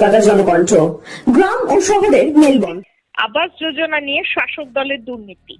কলকাতা জনকণ্ঠ, গ্রাম ও শহরের মেলবন্ধন। আবাস যোজনা নিয়ে শাসক দলের দুর্নীতি।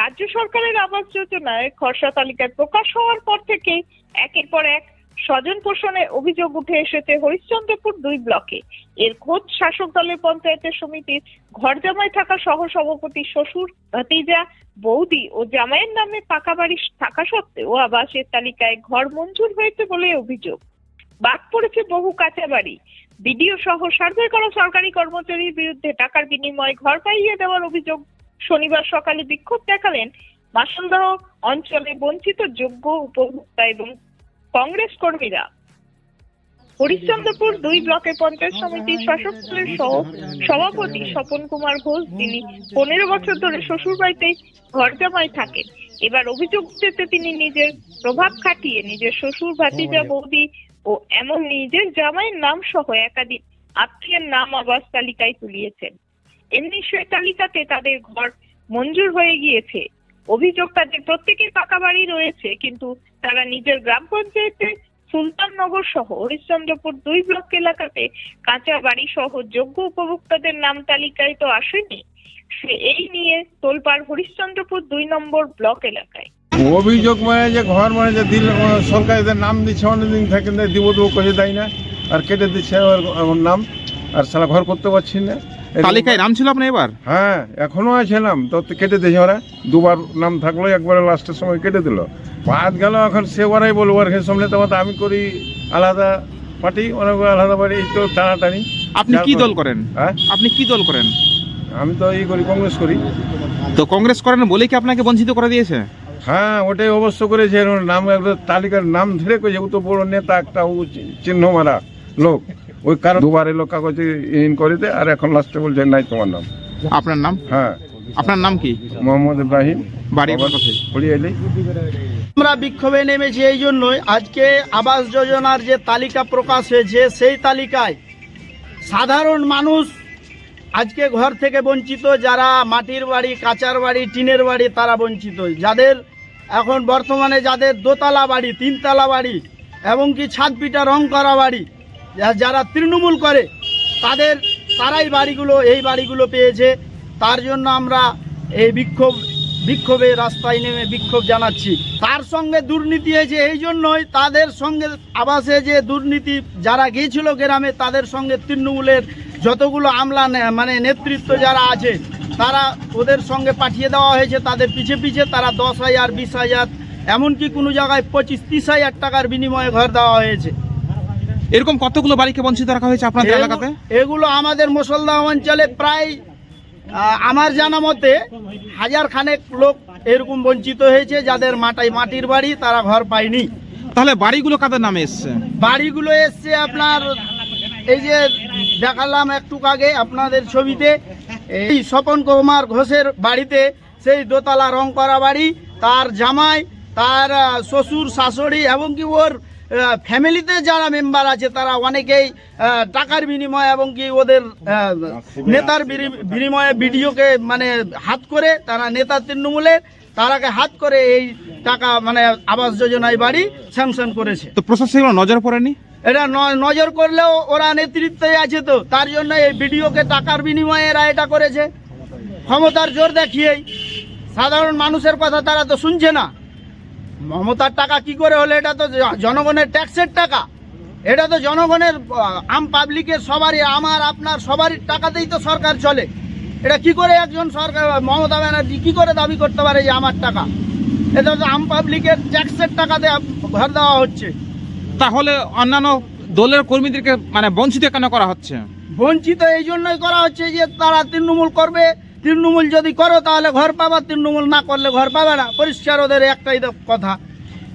রাজ্য সরকারের আবাস যোজনায় খসড়া তালিকায় প্রকাশ হওয়ার পর থেকে একের পর এক স্বজন পোষণের অভিযোগ উঠে এসেছে হরিশ্চন্দ্রপুর দুই ব্লকে। এর খোঁজ শাসক দলের পঞ্চায়েতের সমিতির ঘর জামাই থাকা সহ সভাপতি শ্বশুর, ভাতিজা, বৌদি ও জামাইয়ের নামে পাকা বাড়ি থাকা সত্ত্বেও আবাসের তালিকায় ঘর মঞ্জুর হয়েছে বলে অভিযোগ। বাদ পড়েছে বহু কাঁচা বাড়ি। বিডিও সহ সার্ভে করা সরকারি কর্মচারীর বিরুদ্ধে টাকার বিনিময়ে ঘর পাইয়ে দেওয়ার অভিযোগ শনিবার সকালে বিক্ষোভ দেখালেন মাসলদহ অঞ্চলে বঞ্চিত যোগ্য উপভোক্তা এবং কংগ্রেস কর্মীরা। হরিশ্চন্দ্রপুর দুই ব্লকের পঞ্চায়েত সমিতির শাসক দলের সহ সভাপতি স্বপন কুমার ঘোষ তিনি পনেরো বছর ধরে শ্বশুর বাড়িতেই ঘর জামাই থাকেন। এবার অভিযোগ উঠেছে তিনি নিজের প্রভাব খাটিয়ে নিজের শ্বশুর ভাতিজা বৌদি ও এমন নিজের জামাইয়ের নাম সহ একাধিক আত্মীয়ের নাম আবাস তালিকায় তুলিয়েছেন। এমনি সে তালিকাতে তাদের ঘর মঞ্জুর হয়ে গিয়েছে। অভিযোগ তাদের প্রত্যেকের পাকা বাড়ি রয়েছে, কিন্তু তারা নিজের গ্রাম পঞ্চায়েতে সুলতাননগর সহ হরিশ্চন্দ্রপুর দুই ব্লক এলাকাতে কাঁচা বাড়ি সহ যোগ্য উপভোক্তাদের নাম তালিকায় তো আসেনি। সে এই নিয়ে তোলপাড় হরিশ্চন্দ্রপুর দুই নম্বর ব্লক এলাকায়। অভিযোগ মানে যে ঘর মানে যে দিল সরকার এদের নাম দিচ্ছে অনেকদিন থেকে দিব দেবো করে দেয় না আর কেটে দিচ্ছে ওর ওর নাম আর সারা ঘর করতে পারছি না। তালিকায় নাম ছিল আপনার এবার? হ্যাঁ এখনও আছে নাম তো কেটে দিয়েছে ওরা। দুবার নাম থাকল একবারে লাস্টের সময় কেটে দিল। বাদ গেল এখন সে ওরাই বলব আর সামনে তো আমি করি আলাদা পার্টি অনেক আলাদা পার্টি এই তো টানাটানি। আপনি কি দল করেন? হ্যাঁ? আপনি কি দল করেন? আমি তো এই করি কংগ্রেস করি। তো কংগ্রেস করেন বলে কি আপনাকে বঞ্চিত করে দিয়েছে? হ্যাঁ ওটাই অবশ্য করেছে। নাম একবার তালিকার নাম ধরে করেছে ও তো বড় নেতা একটা ও চিহ্ন মারা লোক। ওই কারণ দুবার এলো কাগজে ইন করে দে আর এখন লাস্টে বলছে নাই তোমার নাম। আপনার নাম? হ্যাঁ। আপনার নাম কি? মোহাম্মদ ইব্রাহিম। বাড়ি আমরা বিক্ষোভে নেমেছি এই জন্যই। আজকে আবাস যোজনার যে তালিকা প্রকাশ হয়েছে সেই তালিকায় সাধারণ মানুষ আজকে ঘর থেকে বঞ্চিত যারা মাটির বাড়ি, কাঁচার বাড়ি, টিনের বাড়ি, তারা বঞ্চিত। যাদের এখন বর্তমানে যাদের দোতলা বাড়ি, তিনতলা বাড়ি এবং কি ছাদ রং করা বাড়ি যারা তৃণমূল করে, তাদের, তারাই বাড়িগুলো, এই বাড়িগুলো পেয়েছে। তার জন্য আমরা এই বিক্ষোভ বিক্ষোভে রাস্তায় নেমে বিক্ষোভ জানাচ্ছি। তার সঙ্গে দুর্নীতি হয়েছে এই জন্যই তাদের সঙ্গে আবাসে যে দুর্নীতি, যারা গিয়েছিল গ্রামে, তাদের সঙ্গে তৃণমূলের যতগুলো আমলা মানে নেতৃত্ব যারা আছে তারা ওদের সঙ্গে পাঠিয়ে দেওয়া হয়েছে। তাদের পিছে পিছে তারা দশ হাজার বিশ হাজার এমনকি কোনো জায়গায় পঁচিশ তিরিশ হাজার টাকার বিনিময়ে ঘর দেওয়া হয়েছে। এরকম কতগুলো বাড়িকে বঞ্চিত রাখা হয়েছে আপনাদের এলাকাতে? এগুলো আমাদের মুসলদা অঞ্চলে প্রায় আমার জানা মতে হাজার খানেক লোক এরকম বঞ্চিত হয়েছে যাদের মাটাই মাটির বাড়ি তারা ঘর পায়নি। তাহলে বাড়িগুলো কাদের নামে এসছে? বাড়িগুলো এসছে আপনার এই যে দেখালাম একটু আগে আপনাদের ছবিতে, এই স্বপন কুমার ঘোষের বাড়িতে সেই দোতলা রং করা বাড়ি, তার জামাই, তার শ্বশুর, শাশুড়ি এবং কি ওর ফ্যামিলিতে যারা মেম্বার আছে, তারা অনেকেই টাকার বিনিময়ে এবং কি ওদের নেতার বিনিময়ে বিডিওকে মানে হাত করে, তারা নেতা তৃণমূলের তারাকে হাত করে এই টাকা মানে আবাস যোজনায় বাড়ি স্যাংশন করেছে। তো প্রশাসন নজর পড়েনি? এটা নজর করলেও ওরা নেতৃত্বে আছে তো, তার জন্য এই ভিডিওকে টাকার বিনিময়ে এরা এটা করেছে। ক্ষমতার জোর দেখিয়েই। সাধারণ মানুষের কথা তারা তো শুনছে না। মমতার টাকা কি করে হলে, এটা তো জনগণের ট্যাক্সের টাকা। এটা তো জনগণের আম পাবলিকের সবারই, আমার, আপনার সবারই টাকাতেই তো সরকার চলে। এটা কি করে একজন সরকার, মমতা ব্যানার্জি কি করে দাবি করতে পারে যে আমার টাকা? এটা তো আম পাবলিকের ট্যাক্সের টাকাতে ঘর দেওয়া হচ্ছে। তাহলে অন্যান্য দলের কর্মীদেরকে মানে বঞ্চিত কেন করা হচ্ছে? বঞ্চিত এই জন্যই করা হচ্ছে যে তারা তৃণমূল করবে। তৃণমূল যদি করো তাহলে ঘর পাবা। তৃণমূল না করলে ঘর পাবে না। পরিষ্কার ওদের একটাই কথা।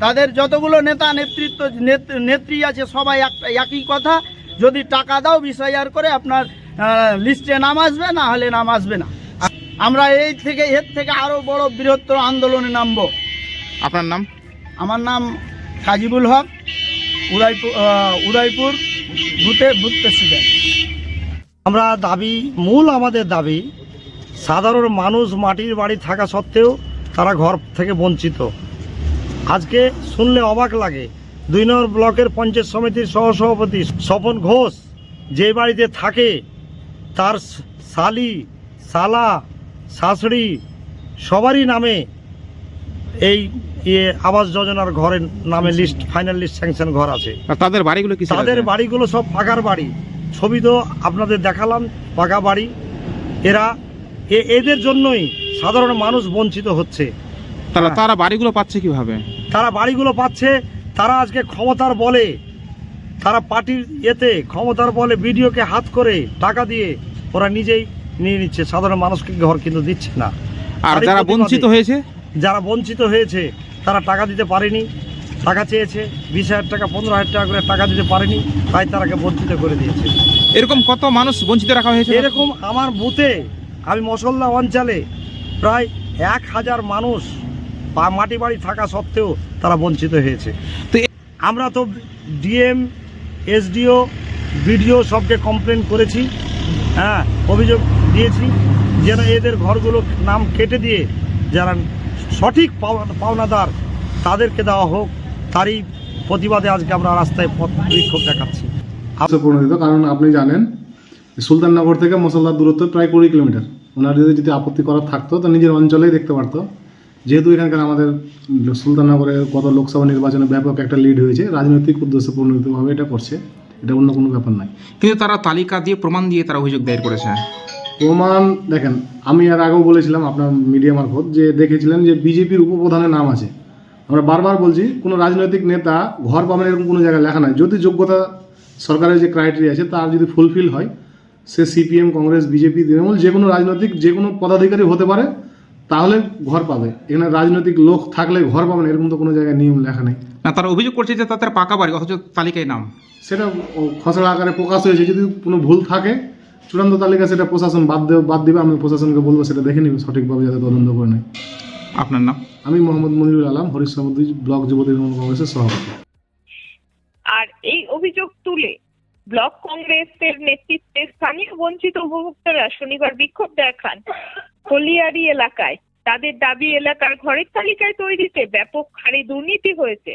তাদের যতগুলো নেতা নেতৃত্ব নেত- নেত্রী আছে সবাই একটা একই কথা। যদি টাকা দাও হাজার করে আপনার লিস্টে নাম আসবে না হলে নাম আসবে না। আমরা এই থেকে এর থেকে আরও বড় বৃহত্তর আন্দোলনে নামবো। আপনার নাম? আমার নাম কাজিবুল হক। উদয়পুর বুথে বুথ প্রেসিডেন্ট। আমরা দাবি, মূল আমাদের দাবি, সাধারণ মানুষ মাটির বাড়ি থাকা সত্ত্বেও তারা ঘর থেকে বঞ্চিত। আজকে শুনলে অবাক লাগে, দুই নম্বর ব্লকের পঞ্চায়েত সমিতির সহসভাপতি স্বপন ঘোষ যে বাড়িতে থাকে, তার শালি, শালা, শাশুড়ি সবারই নামে এই ইয়ে আবাস যোজনার ঘরের নামে লিস্ট ফাইনাল লিস্ট স্যাংশন ঘর আছে। তাদের বাড়িগুলো কি তাদের বাড়িগুলো সব পাকার বাড়ি। ছবি তো আপনাদের দেখালাম পাকা বাড়ি। এরা এদের জন্যই সাধারণ মানুষ বঞ্চিত হচ্ছে। তাহলে তারা বাড়িগুলো পাচ্ছে কীভাবে? তারা বাড়িগুলো পাচ্ছে তারা আজকে ক্ষমতার বলে তারা পার্টির এতে ক্ষমতার বলে বিডিওকে হাত করে টাকা দিয়ে ওরা নিজেই নিয়ে নিচ্ছে। সাধারণ মানুষকে ঘর কিন্তু দিচ্ছে না। আর যারা বঞ্চিত হয়েছে? যারা বঞ্চিত হয়েছে তারা টাকা দিতে পারেনি। টাকা চেয়েছে বিশ হাজার টাকা পনেরো হাজার টাকা করে টাকা দিতে পারেনি তাই তারাকে বঞ্চিত করে দিয়েছে। এরকম কত মানুষ বঞ্চিত রাখা হয়েছে? এরকম আমার বুথে আমি মশল্লা অঞ্চলে প্রায় এক হাজার মানুষ বা মাটি বাড়ি থাকা সত্ত্বেও তারা বঞ্চিত হয়েছে। তো আমরা তো ডিএম এসডিও বিডিও সবকে কমপ্লেন করেছি হ্যাঁ অভিযোগ দিয়েছি যেন এদের ঘরগুলো নাম কেটে দিয়ে যারা সঠিক পাওনা- পাওনাদার তাদেরকে দেওয়া হোক তারই প্রতিবাদে আজকে আমরা রাস্তায় পথ বিক্ষোভ দেখাচ্ছি। প্রণোদিত কারণ আপনি জানেন সুলতাননগর থেকে মশলার দূরত্ব প্রায় কুড়ি কিলোমিটার। ওনার যদি যদি আপত্তি করার থাকতো তো নিজের অঞ্চলেই দেখতে পারতো। যেহেতু এখানকার আমাদের সুলতাননগরে গত লোকসভা নির্বাচনে ব্যাপক একটা লিড হয়েছে রাজনৈতিক উদ্দেশ্যে প্রণোদিতভাবে এটা করছে এটা অন্য কোনো ব্যাপার নয়। কিন্তু তারা তালিকা দিয়ে প্রমাণ দিয়ে তারা অভিযোগ দায়ের করেছে। প্রমাণ দেখেন আমি আর আগেও বলেছিলাম আপনার মিডিয়া মারফত যে দেখেছিলেন যে বিজেপির উপপ্রধানের নাম আছে। আমরা বারবার বলছি কোনো রাজনৈতিক নেতা ঘর পাবেন এরকম কোনো জায়গায় লেখা নাই। যদি যোগ্যতা সরকারের যে ক্রাইটেরিয়া আছে তার যদি ফুলফিল হয় সে সিপিএম কংগ্রেস বিজেপি তৃণমূল যে কোনো রাজনৈতিক যে কোনো পদাধিকারী হতে পারে তাহলে ঘর পাবে। এখানে রাজনৈতিক লোক থাকলে ঘর পাবেন এরকম তো কোনো জায়গায় নিয়ম লেখা নেই। না তারা অভিযোগ করছে যে তাদের পাকা বাড়ি অথচ তালিকায় নাম। সেটা খসড়া আকারে প্রকাশ হয়েছে। যদি কোনো ভুল থাকে চূড়ান্ত তালিকা সেটা প্রশাসন বাদ দেবে বাদ দিবে আমি প্রশাসনকে বলব সেটা দেখে নিবে সঠিকভাবে যাতে তদন্ত করে নেয়। আপনার নাম? আমি মোহাম্মদ মনিরুল আলম হরিশ্চন্দ্র ব্লক যুব তৃণমূল কংগ্রেসের সভাপতি। আর এই অভিযোগ তুলে ব্লক কংগ্রেসের নেতৃত্বে স্থানীয় বঞ্চিত উপভোক্তারা শনিবার বিক্ষোভ দেখান কলিয়ারি এলাকায়। তাদের দাবি এলাকার ঘরের তালিকায় তৈরিতে ব্যাপক হারে দুর্নীতি হয়েছে।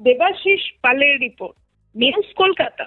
দেবাশিস পালের রিপোর্ট নিউজ কলকাতা।